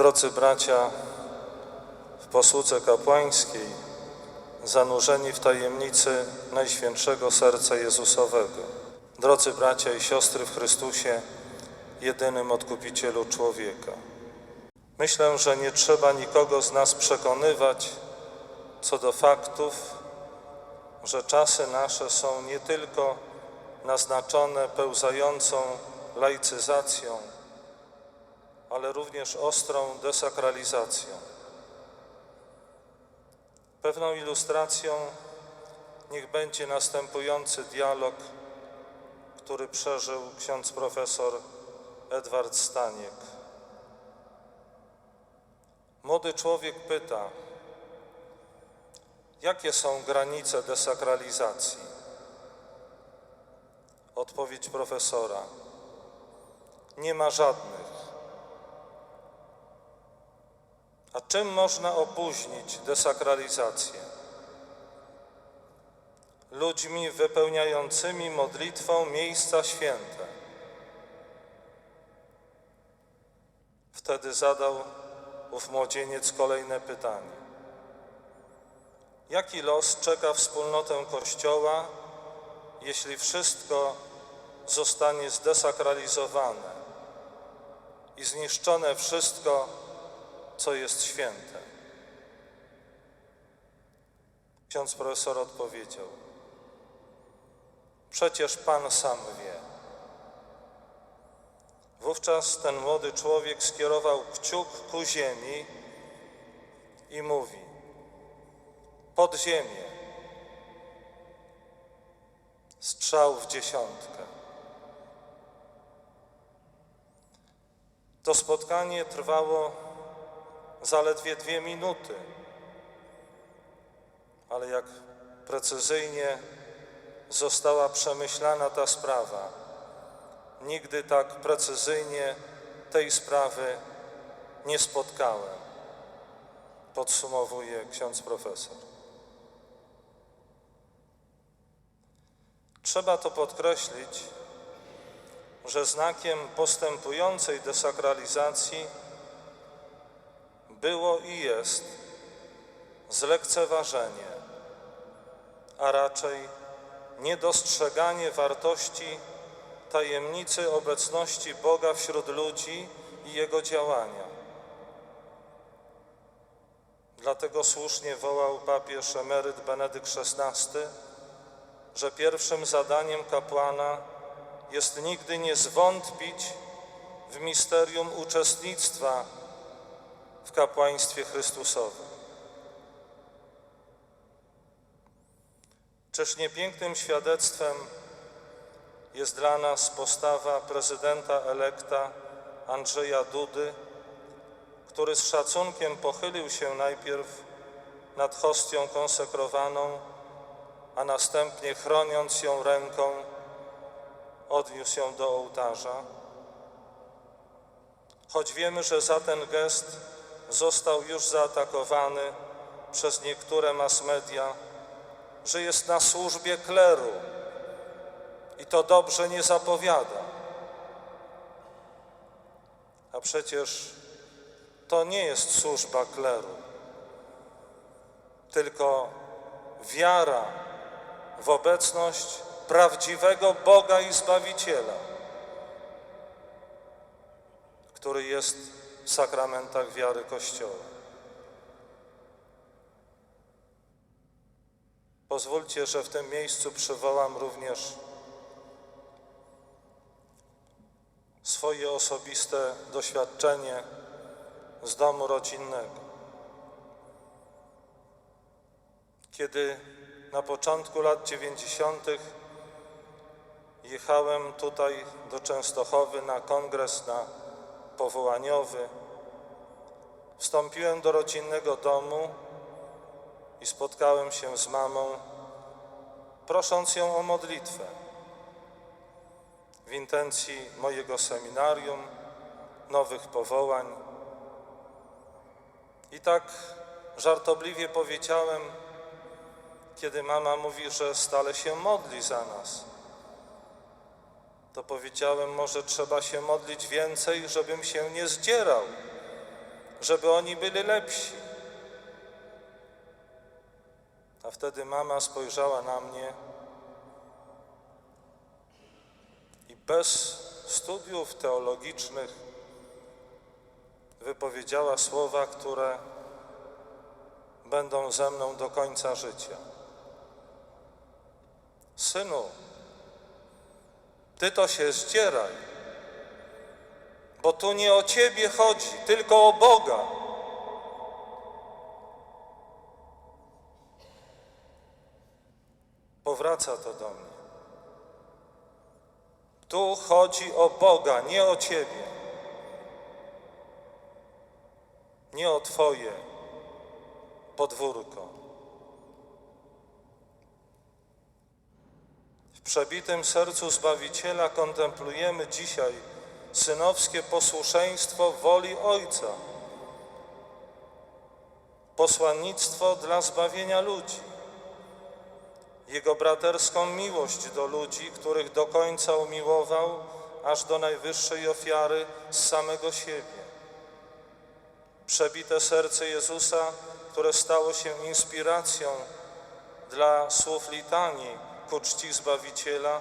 Drodzy bracia w posłudze kapłańskiej, zanurzeni w tajemnicy Najświętszego Serca Jezusowego. Drodzy bracia i siostry w Chrystusie, jedynym odkupicielu człowieka. Myślę, że nie trzeba nikogo z nas przekonywać co do faktów, że czasy nasze są nie tylko naznaczone pełzającą laicyzacją, ale również ostrą desakralizacją. Pewną ilustracją niech będzie następujący dialog, który przeżył ksiądz profesor Edward Staniek. Młody człowiek pyta, jakie są granice desakralizacji? Odpowiedź profesora: Nie ma żadnych. A czym można opóźnić desakralizację? Ludźmi wypełniającymi modlitwą miejsca święte. Wtedy zadał ów młodzieniec kolejne pytanie. Jaki los czeka wspólnotę Kościoła, jeśli wszystko zostanie zdesakralizowane i zniszczone wszystko, co jest święte? Ksiądz profesor odpowiedział: Przecież Pan sam wie. Wówczas ten młody człowiek skierował kciuk ku ziemi i mówi: Pod ziemię. Strzał w dziesiątkę. To spotkanie trwało zaledwie dwie minuty, ale jak precyzyjnie została przemyślana ta sprawa, nigdy tak precyzyjnie tej sprawy nie spotkałem, podsumowuje ksiądz profesor. Trzeba to podkreślić, że znakiem postępującej desakralizacji było i jest zlekceważenie, a raczej niedostrzeganie wartości tajemnicy obecności Boga wśród ludzi i Jego działania. Dlatego słusznie wołał papież emeryt Benedykt XVI, że pierwszym zadaniem kapłana jest nigdy nie zwątpić w misterium uczestnictwa w kapłaństwie Chrystusowym. Czyż nie pięknym świadectwem jest dla nas postawa prezydenta elekta Andrzeja Dudy, który z szacunkiem pochylił się najpierw nad hostią konsekrowaną, a następnie chroniąc ją ręką, odniósł ją do ołtarza. Choć wiemy, że za ten gest został już zaatakowany przez niektóre mass media, że jest na służbie kleru i to dobrze nie zapowiada. A przecież to nie jest służba kleru, tylko wiara w obecność prawdziwego Boga i Zbawiciela, który jest w sakramentach wiary Kościoła. Pozwólcie, że w tym miejscu przywołam również swoje osobiste doświadczenie z domu rodzinnego. Kiedy na początku lat 90. jechałem tutaj do Częstochowy na kongres na powołaniowy, wstąpiłem do rodzinnego domu i spotkałem się z mamą, prosząc ją o modlitwę. W intencji mojego seminarium, nowych powołań. I tak żartobliwie powiedziałem, kiedy mama mówi, że stale się modli za nas, to powiedziałem, może trzeba się modlić więcej, żebym się nie zdzierał żeby oni byli lepsi. A wtedy mama spojrzała na mnie i bez studiów teologicznych wypowiedziała słowa, które będą ze mną do końca życia. Synu, ty to się zdzieraj, bo tu nie o ciebie chodzi, tylko o Boga. Powraca to do mnie. Tu chodzi o Boga, nie o ciebie. Nie o twoje podwórko. W przebitym sercu Zbawiciela kontemplujemy dzisiaj synowskie posłuszeństwo woli Ojca, posłannictwo dla zbawienia ludzi, Jego braterską miłość do ludzi, których do końca umiłował, aż do najwyższej ofiary z samego siebie. Przebite serce Jezusa, które stało się inspiracją dla słów litanii ku czci Zbawiciela,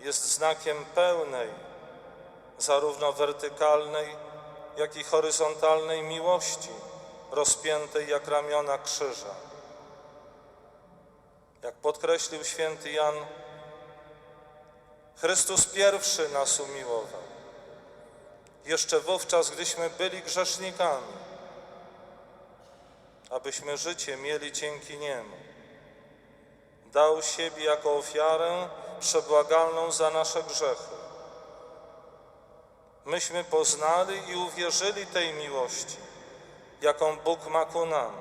jest znakiem pełnej, zarówno wertykalnej, jak i horyzontalnej miłości, rozpiętej jak ramiona krzyża. Jak podkreślił święty Jan, Chrystus pierwszy nas umiłował. Jeszcze wówczas, gdyśmy byli grzesznikami, abyśmy życie mieli dzięki Niemu. Dał siebie jako ofiarę przebłagalną za nasze grzechy. Myśmy poznali i uwierzyli tej miłości, jaką Bóg ma ku nam.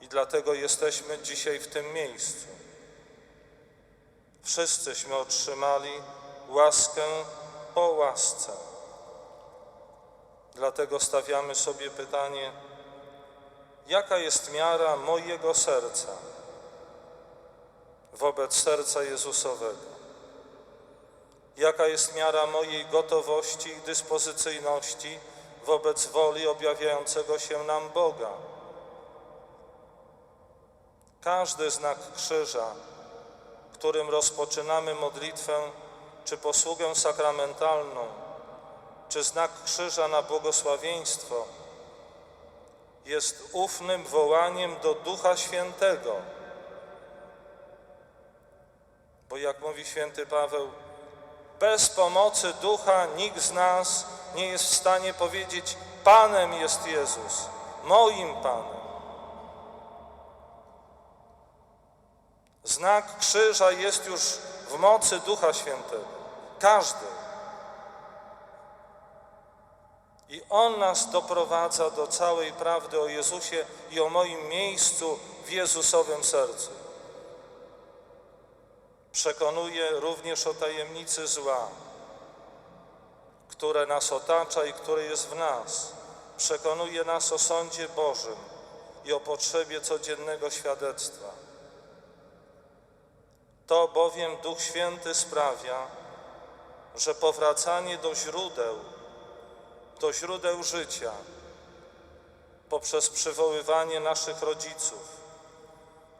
I dlatego jesteśmy dzisiaj w tym miejscu. Wszyscyśmy otrzymali łaskę po łasce. Dlatego stawiamy sobie pytanie, jaka jest miara mojego serca wobec serca Jezusowego? Jaka jest miara mojej gotowości i dyspozycyjności wobec woli objawiającego się nam Boga? Każdy znak krzyża, którym rozpoczynamy modlitwę czy posługę sakramentalną, czy znak krzyża na błogosławieństwo, jest ufnym wołaniem do Ducha Świętego. Bo jak mówi święty Paweł, bez pomocy Ducha nikt z nas nie jest w stanie powiedzieć: Panem jest Jezus, moim Panem. Znak krzyża jest już w mocy Ducha Świętego. Każdy. I On nas doprowadza do całej prawdy o Jezusie i o moim miejscu w Jezusowym sercu. Przekonuje również o tajemnicy zła, które nas otacza i które jest w nas. Przekonuje nas o sądzie Bożym i o potrzebie codziennego świadectwa. To bowiem Duch Święty sprawia, że powracanie do źródeł, do źródeł życia, poprzez przywoływanie naszych rodziców,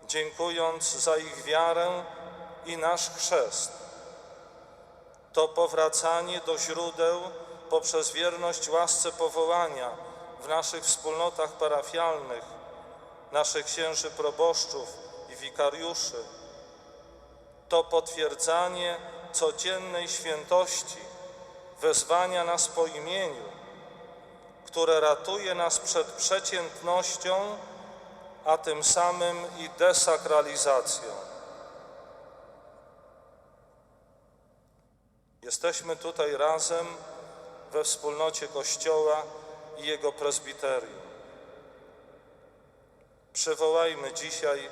dziękując za ich wiarę i nasz chrzest, to powracanie do źródeł poprzez wierność łasce powołania w naszych wspólnotach parafialnych, naszych księży proboszczów i wikariuszy, to potwierdzanie codziennej świętości, wezwania nas po imieniu, które ratuje nas przed przeciętnością, a tym samym i desakralizacją. Jesteśmy tutaj razem we wspólnocie Kościoła i jego prezbiterium. Przywołajmy dzisiaj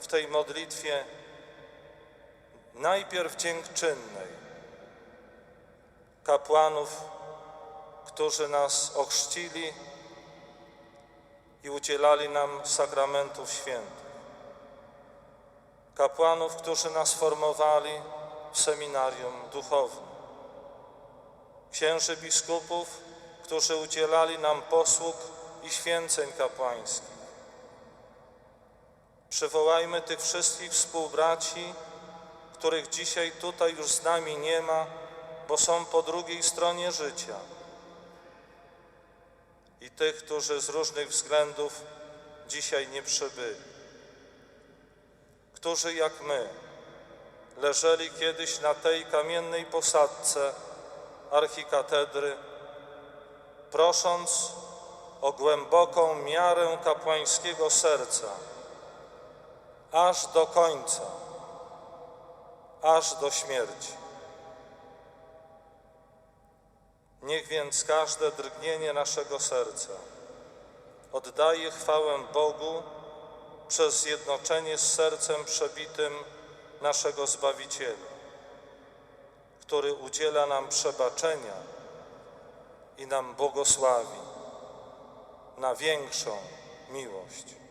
w tej modlitwie najpierw dziękczynnej kapłanów, którzy nas ochrzcili i udzielali nam sakramentów świętych. Kapłanów, którzy nas formowali seminarium duchownym. Księży biskupów, którzy udzielali nam posług i święceń kapłańskich. Przywołajmy tych wszystkich współbraci, których dzisiaj tutaj już z nami nie ma, bo są po drugiej stronie życia. I tych, którzy z różnych względów dzisiaj nie przybyli. Którzy jak my leżeli kiedyś na tej kamiennej posadce archikatedry, prosząc o głęboką miarę kapłańskiego serca, aż do końca, aż do śmierci. Niech więc każde drgnienie naszego serca oddaje chwałę Bogu przez zjednoczenie z sercem przebitym naszego Zbawiciela, który udziela nam przebaczenia i nam błogosławi na większą miłość.